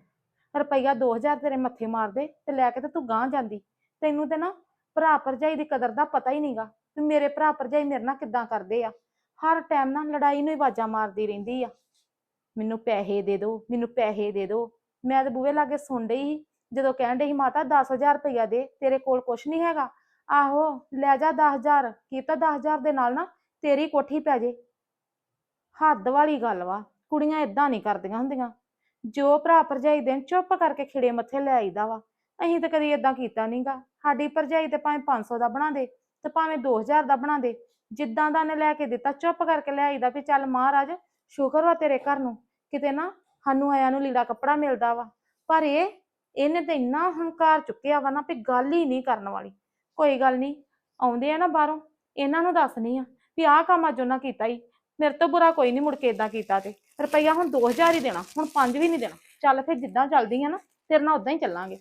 D: ਰੁਪਈਆ 2000 ਤੇਰੇ ਮੱਥੇ ਮਾਰਦੇ ਤੇ ਲੈ ਕੇ ਤੇ ਤੂੰ ਗਾਂਹ ਜਾਂਦੀ। ਤੈਨੂੰ ਤੇ ਨਾ ਭਰਾ ਭਰਜਾਈ ਦੀ ਕਦਰ ਦਾ ਪਤਾ ਹੀ ਨਹੀਂਗਾ ਵੀ ਮੇਰੇ ਭਰਾ ਭਰਜਾਈ ਮੇਰੇ ਨਾਲ ਕਿੱਦਾਂ ਕਰਦੇ ਆ। ਹਰ ਟਾਈਮ ਨਾ ਲੜਾਈ ਨੂੰ ਹੀ ਆਵਾਜ਼ਾਂ ਮਾਰਦੀ ਰਹਿੰਦੀ ਆ। ਮੈਨੂੰ ਪੈਸੇ ਦੇ ਦਿਓ ਮੈਨੂੰ ਪੈਸੇ ਦੇ ਦਿਓ ਮੈਂ ਤੇ ਬੂਹੇ ਲਾਗੇ ਸੁਣ ਰਹੀ ਸੀ, ਜਦੋਂ ਕਹਿਣ ਡਈ ਸੀ, ਮਾਤਾ 10000 ਰੁਪਈਆ ਦੇ, ਤੇਰੇ ਕੋਲ ਕੁਛ ਨਹੀਂ ਹੈਗਾ। ਆਹੋ, ਲੈ ਜਾ 10000 ਕੀ ਤਾਂ 10000 ਦੇ ਨਾਲ ਨਾ ਤੇਰੀ ਕੋਠੀ ਪੈ ਜੇ। ਹੱਦ ਵਾਲੀ ਗੱਲ ਵਾ, ਕੁੜੀਆਂ ਇਦਾਂ ਨਹੀਂ ਕਰਦੀਆਂ ਹੁੰਦੀਆਂ। ਜੋ ਭਰਾ ਭਰਜਾਈ ਦੇਣ, ਚੁੱਪ ਕਰਕੇ ਖਿੜੇ ਮੱਥੇ ਲੈ ਆਈਦਾ ਵਾ। ਅਸੀਂ ਤਾਂ ਕਦੀ ਇਦਾਂ ਕੀਤਾ ਨਹੀਂਗਾ ਸਾਡੀ ਭਰਜਾਈ ਤੇ ਭਾਵੇਂ 500 ਦਾ ਬਣਾ ਦੇ ਤੇ ਭਾਵੇਂ 2000 ਦਾ ਬਣਾ ਦੇ, ਜਿੱਦਾਂ ਦਾ ਨੇ ਲੈ ਕੇ ਦਿੱਤਾ, ਚੁੱਪ ਕਰਕੇ ਲੈ ਆਈਦਾ ਵੀ ਚੱਲ ਮਹਾਰਾਜ, ਸ਼ੁਕਰ ਵਾ ਤੇਰੇ ਘਰ ਨੂੰ, ਕਿਤੇ ਨਾ ਸਾਨੂੰ ਆਇਆਂ ਨੂੰ ਲੀੜਾ ਕੱਪੜਾ ਮਿਲਦਾ ਵਾ। ਪਰ ਇਹ, ਇਹਨੇ ਤਾਂ ਇੰਨਾ ਹੰਕਾਰ ਚੁੱਕਿਆ ਵਾ ਨਾ ਵੀ ਗੱਲ ਹੀ ਨਹੀਂ ਕਰਨ ਵਾਲੀ। ਕੋਈ ਗੱਲ ਨਹੀਂ, ਆਉਂਦੇ ਆ ਨਾ ਬਾਹਰੋਂ, ਇਹਨਾਂ ਨੂੰ ਦੱਸਣੀ ਆ ਵੀ ਆਹ ਕੰਮ ਅੱਜ ਉਹਨਾਂ ਕੀਤਾ ਹੀ ਮੇਰੇ ਤੋਂ ਬੁਰਾ ਕੋਈ ਨਹੀਂ ਮੁੜ ਕੇ ਇਦਾਂ ਕੀਤਾ ਤੇ। ਰੁਪਈਆ ਹੁਣ 2000 ਹੀ ਦੇਣਾ, ਹੁਣ 5 ਵੀ ਨਹੀਂ ਦੇਣਾ। ਚੱਲ ਫਿਰ ਜਿੱਦਾਂ ਚੱਲਦੀ ਆ ਨਾ, ਤੇਰੇ ਨਾਲ ਉਦਾਂ ਹੀ ਚੱਲਾਂਗੇ।